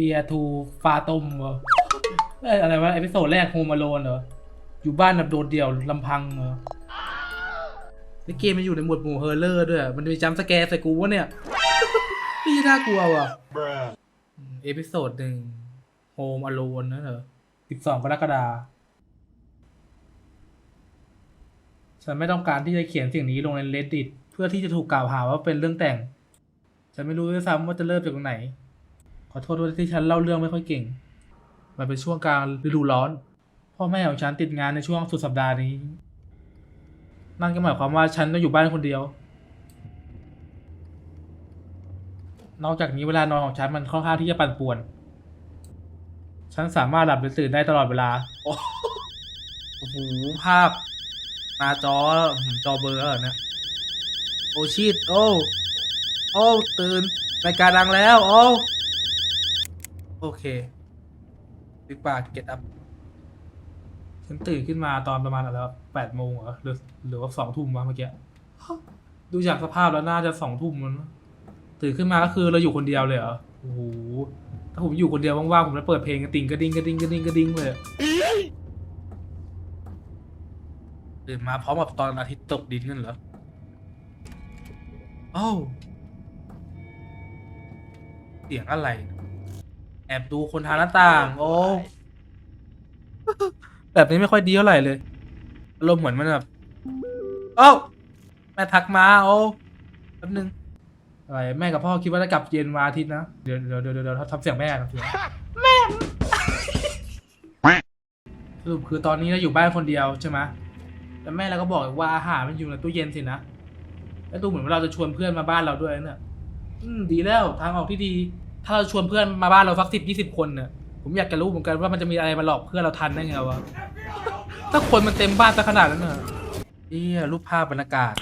ฟียทูฟาตมเหรอเอ้ยอะไรวะเอพิโซดแรกโฮมาโลนเหรอ อยู่บ้านแบบโดดเดี่ยวลำพังเหรอแล้วเกมมันอยู่ในหมวดหมู่เฮอร์เลอร์ด้วย มันมีจัมป์สแกร์ใส่กูวะเนี่ยนี่น่ากลัวว่ะ Bruh. อืมเอพิโซดหนึ่งโฮมอโลนนะเหรอสิบสองกรกฎาฉันไม่ต้องการที่จะเขียนสิ่งนี้ลงใน reddit เพื่อที่จะถูกกล่าวหาว่าเป็นเรื่องแต่ง ฉันไม่รู้ด้วยซ้ำว่าจะเริ่มจากตรงไหน ขอโทษด้วยที่ฉันเล่าเรื่องไม่ค่อยเก่ง มันเป็นช่วงกลางฤดูร้อน พ่อแม่ของฉันติดงานในช่วงสุดสัปดาห์นี้ นั่นก็หมายความว่าฉันต้องอยู่บ้านคนเดียว นอกจากนี้เวลานอนของฉันมันค่อนข้างที่จะปั่นป่วน ฉันสามารถหลับหรือตื่นได้ตลอดเวลา โอ้โห ภาพหน้าจอจอเบอร์เนี่ย โอชิดโอ้ โอ้ ตื่นรายการดังแล้ว โอ้ โอเคบิ๊กบาร์เก็ตอัพฉันตื่นขึ้นมาตอนประมาณอะไรแปดโมงเหรอหรือหรือว่าสองทุ่มวะเมื่อกี้ ดูจากสภาพแล้วน่าจะสองทุ่มมันวตื่นขึ้นมาก็คือเราอยู่คนเดียวเลยเหรอ โอ้โห ถ้าผมอยู่คนเดียวว่างๆผมจะเปิดเพลงกระติ่งกระดิ่งกระดิ่งกระดิ่งกระดิ่งเลยตื่นมาพร้อมกับตอนอาทิตย์ตกดินกันเหรอโอ้าวเสียงอะไร แอบดูคนทางหน้าต่าง โอ้ แบบนี้ไม่ค่อยดีเท่าไหร่เลยอารมณ์เหมือนมันแบบโอ้าแม่ทักมาโอ้แป๊บนึงอะไรแม่กับพ่อคิดว่าจะกลับเย็นวันอาทิตย์นะ เดี๋ยวเดี๋ยวเดี๋ยวเดี๋ยวทำเสียงแม่ทำเสียงแม่สรุปคือตอนนี้เราอยู่บ้านคนเดียวใช่ไหมแล้วแม่เราก็บอกอีกว่าอาหารมันอยู่ในตู้เย็นสินะ แล้วดูเหมือนว่าเราจะชวนเพื่อนมาบ้านเราด้วยนะเนี่ยอืมดีแล้วทางออกที่ดี ถ้าเราชวนเพื่อนมาบ้านเราสักสิบยี่สิบคนเนี่ยผมอยากจะรู้เหมือนกันว่ามันจะมีอะไรมาหลอกเพื่อนเราทันได้ไงวะ ถ้าคนมันเต็มบ้านซะขนาดนั้นน่ะเอี้ยรูปภาพบรรยากาศ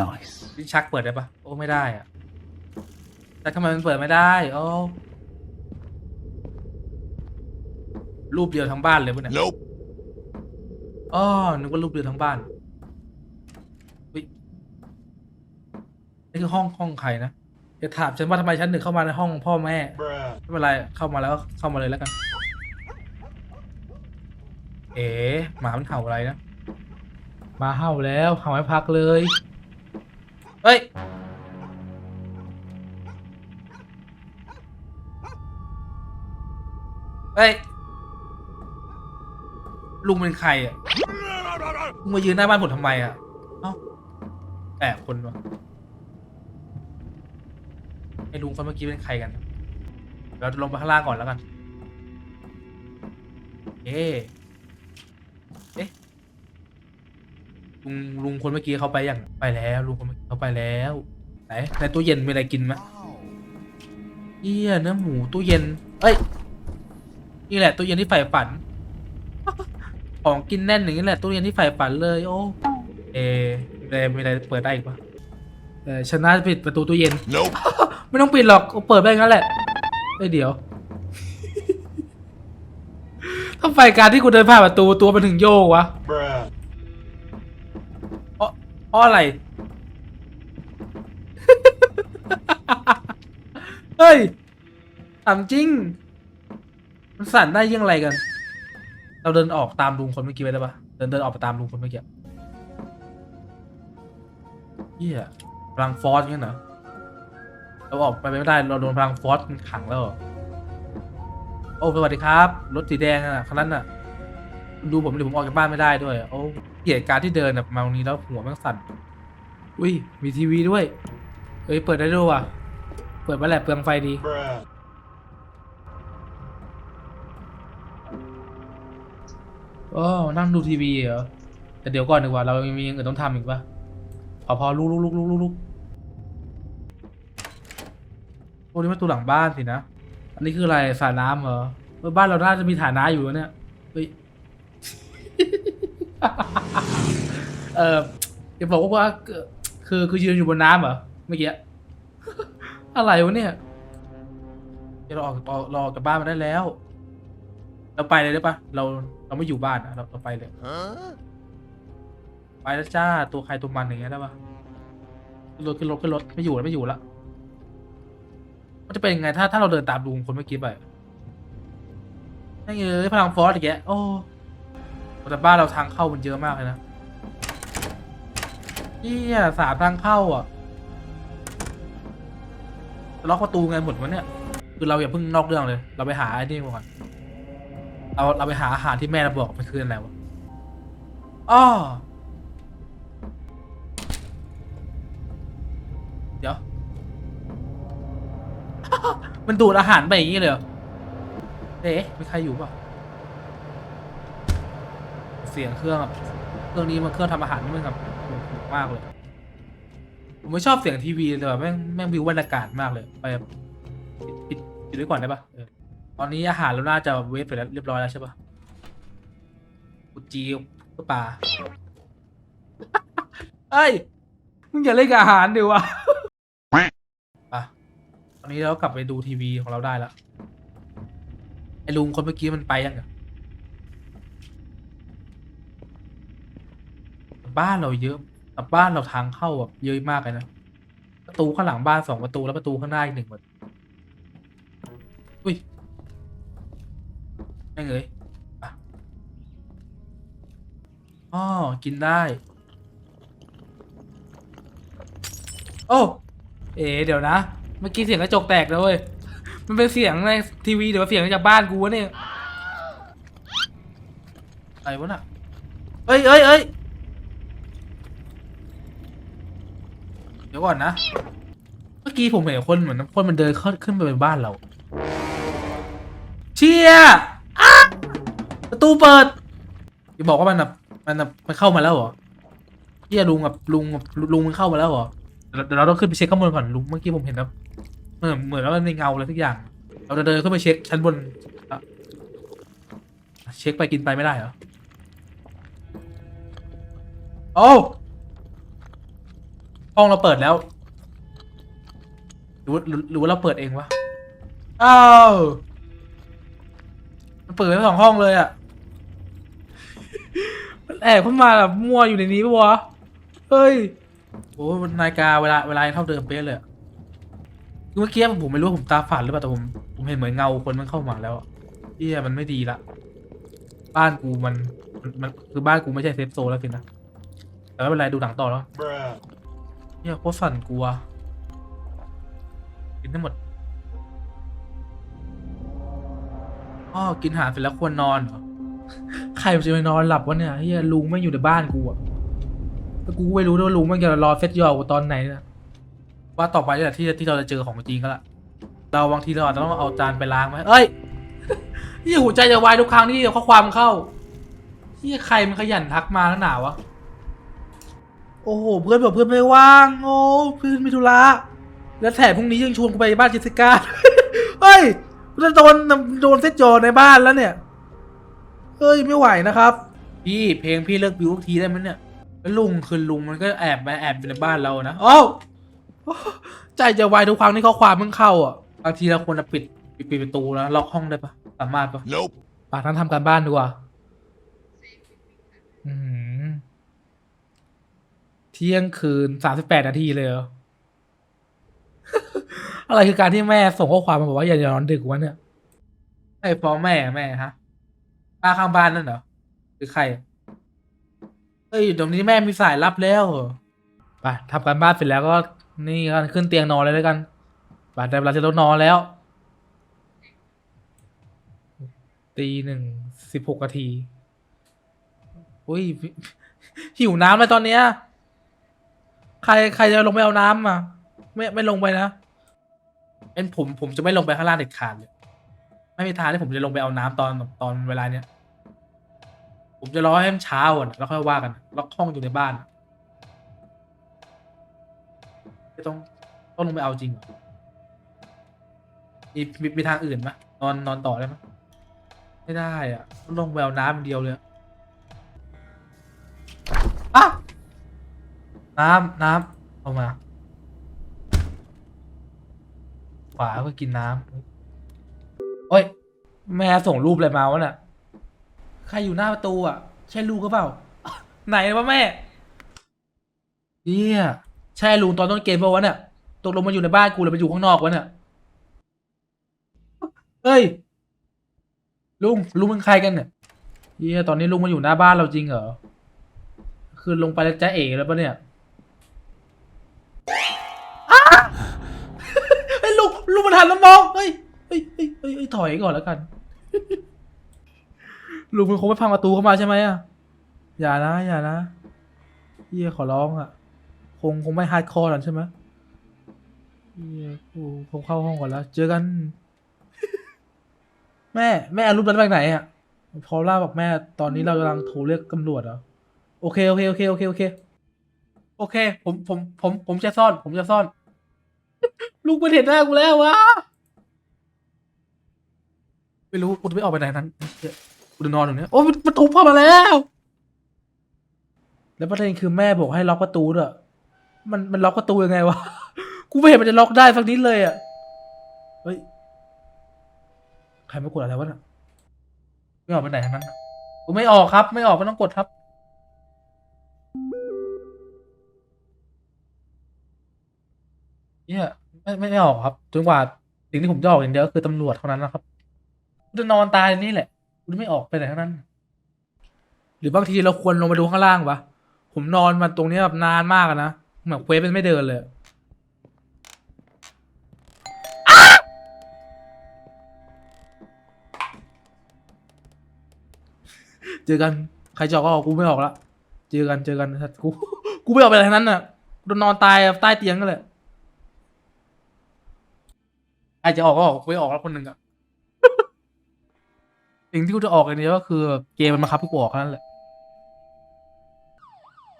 Nice. ลิ้นชักเปิดได้ปะโอ้ไม่ได้อะแต่ทำไมมันเปิดไม่ได้โอ้รูปเดียวทั้งบ้านเลยปะเนี่ย Nope. อ๋อนึกว่ารูปเดียวทั้งบ้านอุ๊ยนี่คือห้องห้องใครนะ อย่าถามฉันว่าทำไมฉันถึงเข้ามาในห้องพ่อแม่ Bruh. ไม่เป็นไรเข้ามาแล้วก็เข้ามาเลยแล้วกัน เอ๋หมามันเห่าอะไรนะหมาเห่าแล้วเห่าให้พักเลยเฮ้ยเฮ้ยลุงเป็นใครอะลุงมายืนหน้าบ้านผมทำไมอะเอ้าแปลกคนวะ ไอ้ลุงคนเมื่อกี้เป็นใครกันเราจะลงไปข้างล่างก่อนแล้วกัน เอ๊ะเอ๊ะลุงลุงคนเมื่อกี้เขาไปอย่างไปแล้วลุงคนเมื่อกี้เขาไปแล้วไหนในตู้เย็นมีอะไรกินไหมเอี้ยเนื้อหมูตู้เย็น เอ้ยนี่แหละตู้เย็นที่ใฝ่ฝัน ของกินแน่นอย่างนี้แหละตู้เย็นที่ใฝ่ฝันเลย โอ้เอะมีอะไรมีอะไรเปิดได้อีกปะ เออฉันน่าจะปิดประตูตู้เย็น Nope. ไม่ต้องปิดหรอกเปิดไปงั้นแหละเอ้ยเดี๋ยว ทำไมการที่กูเดินผ่านประตูตัวมันถึงโยกวะ Bruh. เพราะเพราะอะไร เฮ้ยถามจริง มันสั่นได้ยังไงกัน เราเดินออกตามลุงคนเมื่อกี้ไปได้ปะเดินเดินออกไปตามลุงคนเมื่อกี้เฮีย พลังฟอสเงั้นเหรอเราออกไปไม่ได้เราโดนพลังฟอสมันขังแล้วเหรอโอ้สวัสดีครับรถสีแดงน่ะคันนั้นน่ะดูผมดิผมออกจากบ้านไม่ได้ด้วยโอ้เหตุการณ์ที่เดินแบบมาตรงนี้แล้วหัวมันสั่นอุ้ยมีทีวีด้วยเฮ้ยเปิดได้ด้วยว่ะเปิดมาแหละเปลืองไฟดีโอ้นั่งดูทีวีเหรอแต่เดี๋ยวก่อนดีกว่าเรายังมีอย่างอื่นต้องทำอีกปะพอพอลุกลุกลุกลุกลุก พวกนี้มาตูหลังบ้านสินะ อันนี้คืออะไรสระน้ำเหรอเออบ้านเราน่าจะมีฐานะอยู่นะเนี่ยเฮ้ยเออจะบอกว่าคือคือยืนอยู่บนน้ำเหรอเมื่อกี้อะไรวะเนี่ยเดี๋ยวเราออกเราออกจากบ้านมาได้แล้ว เราไปเลยได้ปะเราเราไม่อยู่บ้านอะเราเราไปเลยไปแล้วจ้าตัวใครตัวมันอย่างเงี้ยได้ปะขึ้นรถขึ้นรถขึ้นรถไม่อยู่แล้วไม่อยู่ละ มันจะเป็นยังไงถ้าถ้าเราเดินตามลุงคนเมื่อกี้ไปนั่นเอ้ยพลังฟอสอีกแกโอ้แต่บ้านเราทางเข้ามันเยอะมากเลยนะเฮียสามทางเข้าอะล็อกประตูไงหมดวะเนี่ย คือเราอย่าเพิ่งนอกเรื่องเลย เราไปหาไอ้นี่ก่อนเราเราไปหาอาหารที่แม่เราบอกมันคืออะไรวะอ้อ มันดูดอาหารไปอย่างนี้เลยเหรอเอ๊ะมีใครอยู่เปล่าเสียงเครื่องอะเครื่องนี้มันเครื่องทำอาหารนี่มันแบบมากเลย ผมไม่ชอบเสียงทีวีเลยแบบแม่งแม่งวิวบรรยากาศมากเลย ไปปิดปิดดไว้ก่อนได้ปะตอนนี้อาหารเราน่าจะเวฟไปแล้วเรียบร้อยแล้วใช่ปะกุจีก็ปลาเอ้ยมึงอย่าเล่นกับอาหารดิวะอะ ตอนนี้เรากลับไปดูทีวีของเราได้แล้วไอ้ลุงคนเมื่อกี้มันไปยังไงบ้านเราเยอะแต่บ้านเราทางเข้าแบบเยอะมากเลยนะประตูข้างหลังบ้านสองประตูแล้วประตูข้างหน้าอีกหนึ่งประตูอุ้ยไม่งเลยอะอ๋อกินได้ โอ้ เอ๋เดี๋ยวนะ เมื่อกี้เสียงกระจกแตกแล้วเว้ย มันเป็นเสียงในทีวีหรือว่าเสียงจากบ้านกูวะเนี่ยอะไรวะน่ะเอ้ยเอ้ยเอ้ยเดี๋ยวก่อนนะ เมื่อกี้ผมเห็นคนเหมือนคนมันเดินขึ้นไปในบ้านเรา เชี่ยประตูเปิดอย่าบอกว่ามันแบบมันแบบมันเข้ามาแล้วเหรอเชี่ยลุงกับลุงกับลุงมันเข้ามาแล้วเหรอ เดี๋ยวเราต้องขึ้นไปเช็คข้างบนก่อนลุงเมื่อกี้ผมเห็นแบบเหมือนเหมือนว่ามันมีเงาอะไรทุกอย่าง เราจะเดินขึ้นไปเช็คชั้นบนอะเช็คไปกินไปไม่ได้เหรอโอ้ห้องเราเปิดแล้วหรือว่าหรือหรือว่าเราเปิดเองวะอ้าวมันเปิดทั้งสองห้องเลยอะมันแอบเข้ามาแบบมั่วอยู่ในนี้ปะวะเฮ้ย โอ้นาฬิกาเวลาเวลาเท่าเดิมเป๊ะเลยอะเมื่อกี้ผมไม่รู้ว่าผมตาฝาดหรือเปล่าแต่ผมผมเห็นเหมือนเงาคนมันเข้ามาแล้วอะเฮียมันไม่ดีละบ้านกูมันมันมันคือบ้านกูไม่ใช่เซฟโซนแล้วสินะแต่ไม่เป็นไรดูหนังต่อแล้ว Bruh. เฮียโคตรสั่นกลัวกินทั้งหมดอ๋อกินอาหารเสร็จแล้วควรนอนเหรอ ใครมันจะไปนอนหลับวะเนี่ยเฮียลุงไม่งอยู่ในบ้านกูอะ แล้วกูก็ไม่รู้ด้วยว่าลุงมันจะรอเซตยอกูตอนไหนนะว่าต่อไปนี่แหละที่ที่เราจะเจอของจริงก็ละเราบางทีเราอาจจะต้องเอาจานไปล้างไหมเอ้ยเฮียหัวใจจะวายทุกครั้งที่ข้อความเข้าเฮียใครมันขยันทักมาแล้วหนาวะโอ้โหเพื่อนบอกเพื่อนไม่ว่าง โอ้เพื่อนมีธุระแล้วแถมพรุ่งนี้ยังชวนกูไปบ้านเจสสิก้าเฮ้ยจะโดนโดนเซตโจในบ้านแล้วเนี่ยเฮ้ยไม่ไหวนะครับ พี่เพลงพี่เลิกบิวทุกทีได้ไหมเนี่ย แล้วลุงคือลุงมันก็แอบมาแอบอยู่ในบ้านเรานะโอ้าวใจจะวายทุกครั้งที่ข้อความมึงเข้าอะบางทีเราควรจะปิดปิดปิดประตูแล้วล็อกห้องได้ปะสามารถปะ Nope. ป่าท่านทำการบ้านดีกว่าอืมเที่ยงคืนสามสิบแปดนาทีเลยเหรอ อะไรคือการที่แม่ส่งข้อความมาบอกว่าอย่านอนดึกวะเนี่ยไอ้ฟ้องแม่แม่ฮะป้าข้างบ้านนั่นเหรอหรือใครเอ้ย เดี๋ยวนี้แม่มีสายรับแล้วไปทำการบ้านเสร็จแล้วก็นี่กันขึ้นเตียงนอนเลยแล้วกันไปได้เวลาจะต้องนอนแล้ว ตีหนึ่งสิบหกนาทีอุ้ยหิวน้ำเลยตอนเนี้ย ใครใครจะลงไปเอาน้ำอะ ไม่ไม่ลงไปนะเป็นผมผมจะไม่ลงไปข้างล่างเด็ดขาดเลย ไม่มีทางที่ผมจะลงไปเอาน้ำตอนตอนเวลาเนี้ย ผมจะรอให้มันเช้าก่อนแล้วค่อยว่ากันล็อกห้องอยู่ในบ้านไม่ต้องต้องลงไปเอาจริงเหรอมีมีมีทางอื่นไหมนอนนอนต่อได้ไหมไม่ได้อะต้องลงไปเอาน้ำอย่างเดียวเลยอะน้ำน้ำเอามาขวาเพื่อกินน้ำโอ้ย แม่ส่งรูปอะไรมาวะน่ะใครอยู่หน้าประตูอะ ใช่ลูกก็เปล่า ไหนวะแม่เฮียใช่ลุงตอนต้นเกมปะวะเนี่ยตกลงมาอยู่ในบ้านกูหรือมาอยู่ข้างนอกวะเนี่ยเฮ้ย ลุงลุงเป็นใครกันเนี่ยเฮียตอนนี้ลุงมาอยู่หน้าบ้านเราจริงเหรอคือลงไปแล้วจะเอ๋แล้วปะเนี่ยอ้าเฮ้ยลุงลุงมาทันแล้วมองเฮ้ยเฮ้ยเฮ้ยถอยก่อนแล้วกัน ลุงมันคงไม่พังประตูเข้ามาใช่ไหมอะ อย่านะอย่านะเฮียขอร้องอะ คงคงไม่ฮาร์ดคอร์หรอกใช่ไหมเฮียกูคงเข้าห้องก่อนแล้ว เจอกัน แม่แม่เอารูปนั้นไปไหนอะ พอล่าบอกแม่ ตอนนี้เรากำลังโทรเรียกตำรวจเหรอ โอเคโอเคโอเคโอเคโอเค โอเค ผมผมผม ผมจะซ่อน ผมจะซ่อน ลูกมันเห็นหน้ากูแล้ววะ ไม่รู้กูจะไม่ออกไปไหนนั้นเหี้ยกู จะนอนอยู่เนี้ยโอ้ยมันมันทุบเข้ามาแล้ว แล้วประเด็นคือแม่บอกให้ล็อกประตูด้วยมันมันล็อกประตูยังไงวะ กูไม่เห็นมันจะล็อกได้สักนิดเลยอะ เฮ้ย ใครมากดอะไรวะน่ะไม่ออกไปไหนทั้งนั้นกูไม่ออกครับ ไม่ออกไม่ต้องกดครับ เนี่ย ไม่ไม่ไม่ออกครับ จนกว่าสิ่งที่ผมจะออกอย่างเดียวคือตำรวจเท่านั้นนะครับ จะนอนตายนี่แหละ ไม่ออกไปไหนทั้งนั้น หรือบางทีเราควรลงไปดูข้างล่างปะผมนอนมาตรงนี้แบบนานมากนะเหมือนเควสเป็นไม่เดินเลยเจอกันใครจะออกก็ออกกูไม่ออกละเจอกันเจอกันสัตว์กูกูไม่ออกไปไหนทั้งนั้นน่ะกูนอนตายใต้เตียงกันเลยใครจะออกก็ออกกูไม่ออกแล้วคนหนึ่งอะ สิ่งที่กูจะออกอย่างเดียวก็คือเกมมันมาคับให้กูออกแค่นั้นแหละ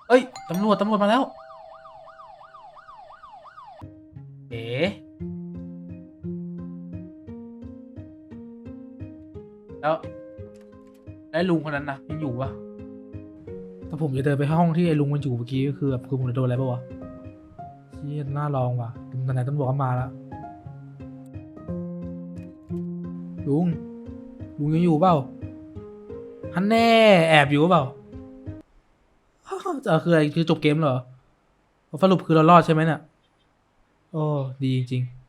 เอ้ยตำรวจตำรวจมาแล้วเอ๋แล้วแล้วไอ้ลุงคนนั้นนะยังอยู่ปะถ้าผมจะเดินไปห้องที่ไอ้ลุงมันอยู่เมื่อกี้ก็คือแบบคือผมจะโดนอะไรปะวะเชี่ยน่าลองว่ะตอนไหนตำรวจก็มาแล้วลุง ลุงยังอยู่เปล่าฮันแน่แอบอยู่เปล่าจะคืออะไรคือจบเกมเหรอสรุปคือเรารอดใช่ไหมเนี่ยโอ้ดีจริง ๆ